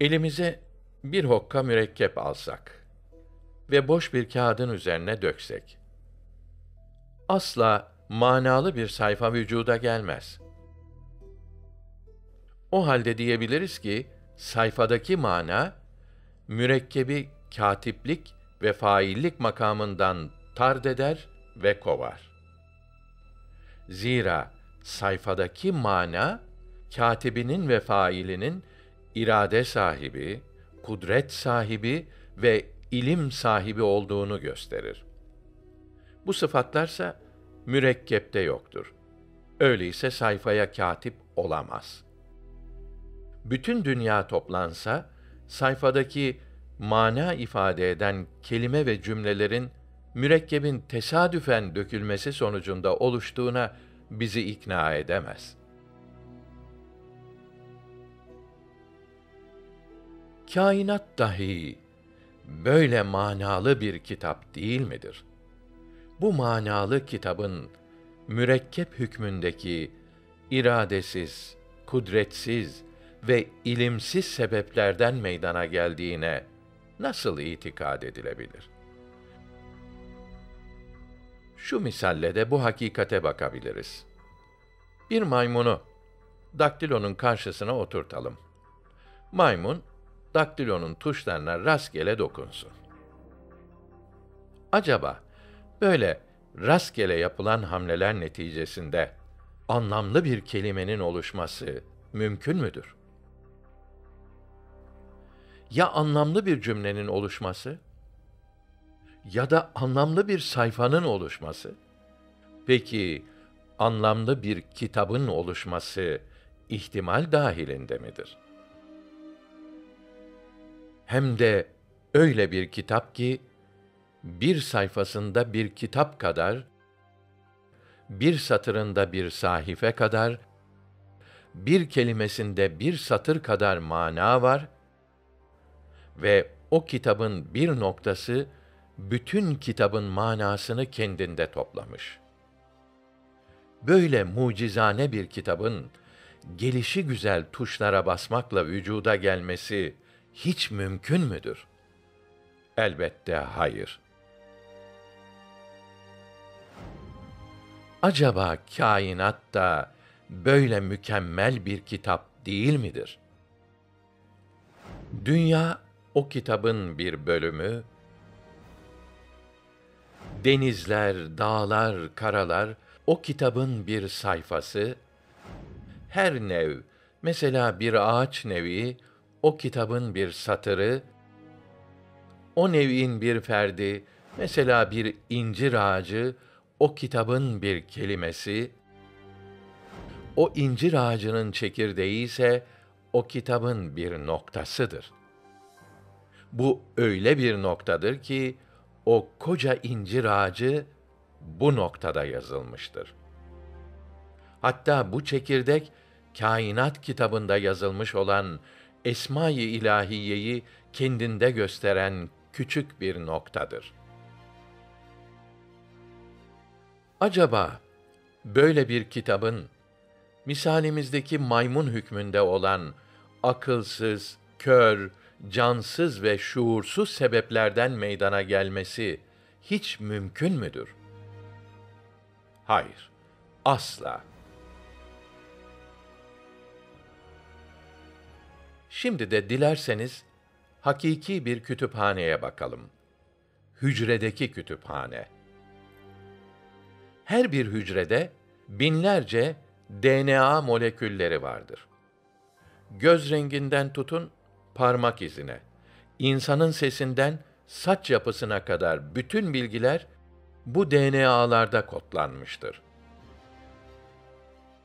Elimize bir hokka mürekkep alsak ve boş bir kağıdın üzerine döksek, asla manalı bir sayfa vücuda gelmez. O halde diyebiliriz ki, sayfadaki mana, mürekkebi katiplik ve faillik makamından tard eder ve kovar. Zira sayfadaki mana, katibinin ve failinin irade sahibi, kudret sahibi ve ilim sahibi olduğunu gösterir. Bu sıfatlarsa mürekkepte yoktur. Öyleyse sayfaya katip olamaz. Bütün dünya toplansa, sayfadaki mana ifade eden kelime ve cümlelerin mürekkebin tesadüfen dökülmesi sonucunda oluştuğuna bizi ikna edemez. Kainat dahi böyle manalı bir kitap değil midir? Bu manalı kitabın mürekkep hükmündeki iradesiz, kudretsiz ve ilimsiz sebeplerden meydana geldiğine nasıl itikad edilebilir? Şu misalle de bu hakikate bakabiliriz. Bir maymunu daktilonun karşısına oturtalım. Maymun daktilonun tuşlarına rastgele dokunsun. Acaba böyle rastgele yapılan hamleler neticesinde anlamlı bir kelimenin oluşması mümkün müdür? Ya anlamlı bir cümlenin oluşması ya da anlamlı bir sayfanın oluşması? Peki anlamlı bir kitabın oluşması ihtimal dahilinde midir?' Hem de öyle bir kitap ki bir sayfasında bir kitap kadar bir satırında bir sahife kadar bir kelimesinde bir satır kadar mana var ve o kitabın bir noktası bütün kitabın manasını kendinde toplamış. Böyle mucizane bir kitabın gelişi güzel tuşlara basmakla vücuda gelmesi hiç mümkün müdür? Elbette hayır. Acaba kainat da böyle mükemmel bir kitap değil midir? Dünya o kitabın bir bölümü, denizler, dağlar, karalar o kitabın bir sayfası, her nev, mesela bir ağaç nevi o kitabın bir satırı, o nev'in bir ferdi, mesela bir incir ağacı, o kitabın bir kelimesi, o incir ağacının çekirdeği ise o kitabın bir noktasıdır. Bu öyle bir noktadır ki o koca incir ağacı bu noktada yazılmıştır. Hatta bu çekirdek kainat kitabında yazılmış olan esma-i ilahiyeyi kendinde gösteren küçük bir noktadır. Acaba böyle bir kitabın misalimizdeki maymun hükmünde olan akılsız, kör, cansız ve şuursuz sebeplerden meydana gelmesi hiç mümkün müdür? Hayır, asla. Şimdi de dilerseniz hakiki bir kütüphaneye bakalım. Hücredeki kütüphane. Her bir hücrede binlerce DNA molekülleri vardır. Göz renginden tutun parmak izine, insanın sesinden saç yapısına kadar bütün bilgiler bu DNA'larda kodlanmıştır.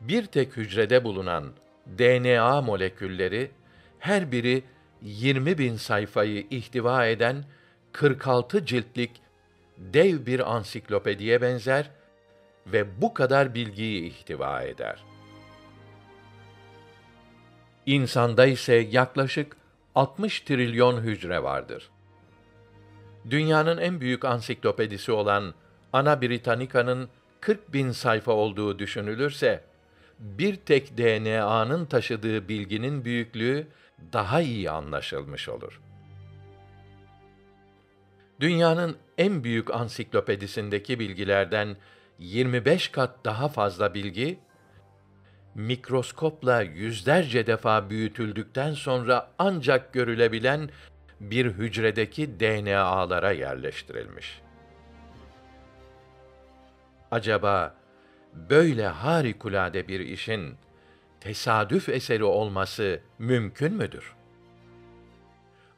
Bir tek hücrede bulunan DNA molekülleri her biri 20 bin sayfayı ihtiva eden 46 ciltlik dev bir ansiklopediye benzer ve bu kadar bilgiyi ihtiva eder. İnsanda ise yaklaşık 60 trilyon hücre vardır. Dünyanın en büyük ansiklopedisi olan Ana Britannica'nın 40 bin sayfa olduğu düşünülürse, bir tek DNA'nın taşıdığı bilginin büyüklüğü daha iyi anlaşılmış olur. Dünyanın en büyük ansiklopedisindeki bilgilerden 25 kat daha fazla bilgi mikroskopla yüzlerce defa büyütüldükten sonra ancak görülebilen bir hücredeki DNA'lara yerleştirilmiş. Acaba böyle harikulade bir işin tesadüf eseri olması mümkün müdür?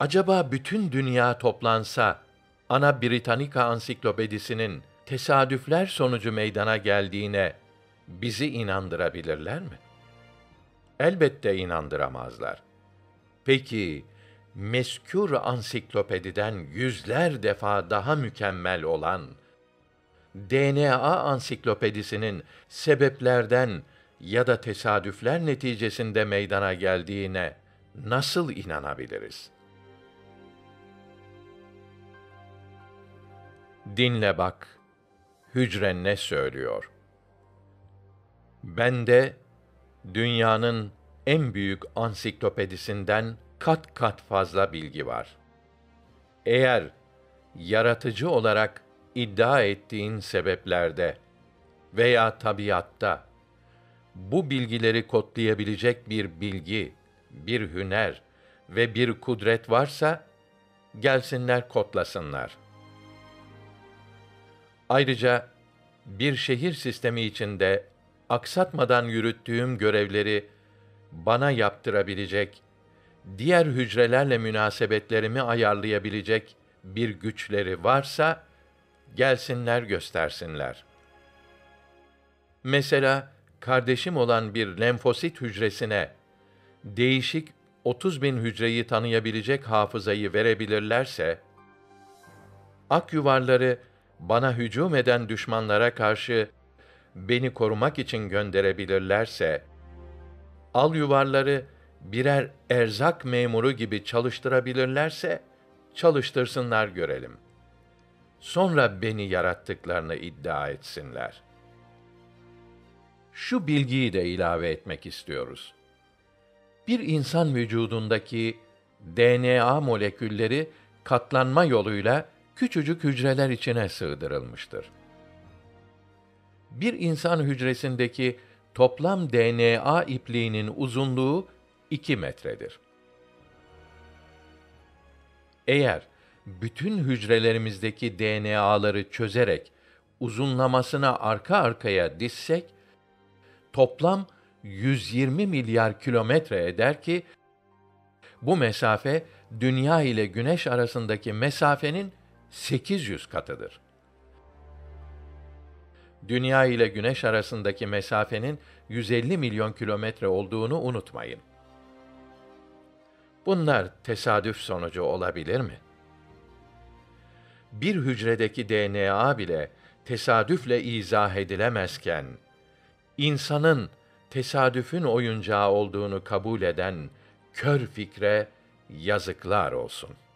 Acaba bütün dünya toplansa Ana Britannica Ansiklopedisinin tesadüfler sonucu meydana geldiğine bizi inandırabilirler mi? Elbette inandıramazlar. Peki meskûr ansiklopediden yüzler defa daha mükemmel olan DNA ansiklopedisinin sebeplerden ya da tesadüfler neticesinde meydana geldiğine nasıl inanabiliriz? Dinle bak, hücren ne söylüyor? Bende dünyanın en büyük ansiklopedisinden kat kat fazla bilgi var. Eğer yaratıcı olarak iddia ettiğin sebeplerde veya tabiatta bu bilgileri kodlayabilecek bir bilgi, bir hüner ve bir kudret varsa gelsinler kodlasınlar. Ayrıca bir şehir sistemi içinde aksatmadan yürüttüğüm görevleri bana yaptırabilecek, diğer hücrelerle münasebetlerimi ayarlayabilecek bir güçleri varsa gelsinler göstersinler. Mesela kardeşim olan bir lenfosit hücresine değişik 30 bin hücreyi tanıyabilecek hafızayı verebilirlerse, ak yuvarları bana hücum eden düşmanlara karşı beni korumak için gönderebilirlerse, al yuvarları birer erzak memuru gibi çalıştırabilirlerse, çalıştırsınlar görelim. Sonra beni yarattıklarını iddia etsinler. Şu bilgiyi de ilave etmek istiyoruz. Bir insan vücudundaki DNA molekülleri katlanma yoluyla küçücük hücreler içine sığdırılmıştır. Bir insan hücresindeki toplam DNA ipliğinin uzunluğu 2 metredir. Eğer bütün hücrelerimizdeki DNA'ları çözerek uzunlamasına arka arkaya dizsek toplam 120 milyar kilometre eder ki bu mesafe dünya ile güneş arasındaki mesafenin 800 katıdır. Dünya ile güneş arasındaki mesafenin 150 milyon kilometre olduğunu unutmayın. Bunlar tesadüf sonucu olabilir mi? Bir hücredeki DNA bile tesadüfle izah edilemezken insanın tesadüfün oyuncağı olduğunu kabul eden kör fikre yazıklar olsun.''